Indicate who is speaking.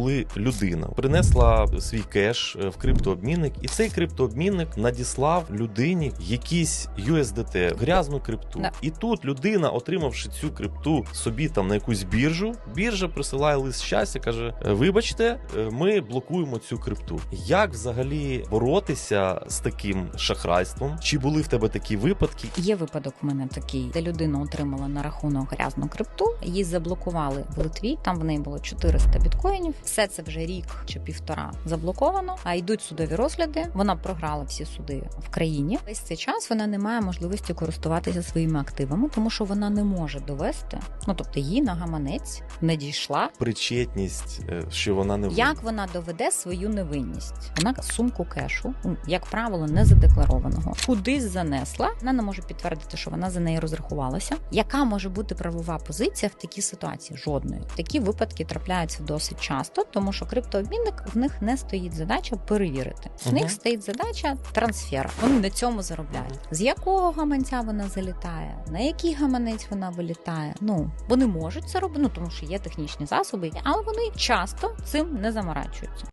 Speaker 1: Коли людина принесла свій кеш е, в криптообмінник, і цей криптообмінник надіслав людині якісь USDT, грязну крипту.
Speaker 2: Да.
Speaker 1: І тут людина, отримавши цю крипту собі там на якусь біржу, біржа присилає лист щастя, каже: «Е, Вибачте, е, ми блокуємо цю крипту. Як взагалі боротися з таким шахрайством? Чи були в тебе такі випадки?
Speaker 2: Є випадок в мене такий, де людина отримала на рахунок грязну крипту, її заблокували в Литві. Там в неї було 400 біткоїнів. Все це вже рік чи півтора заблоковано. А йдуть судові розгляди. Вона програла всі суди в країні. Весь цей час вона не має можливості користуватися своїми активами, тому що вона не може довести. Ну тобто її на гаманець не дійшла.
Speaker 1: Причетність, е, що вона не?
Speaker 2: Як вона доведе свою невинність? Вона сумку кешу, ну, як правило, не задекларованого, кудись занесла. Вона не може підтвердити, що вона за неї розрахувалася. Яка може бути правова позиція в такій ситуації? Жодної. Такі випадки трапляються досить часто, тому що криптообмінник в них не стоїть задача перевірити. В них стоїть задача трансфера. Вони на цьому заробляють. З якого гаманця вона залітає, на який гаманець вона вилітає. Ну вони можуть це робити, ну тому що є технічні засоби, але вони часто цим не заморачуються.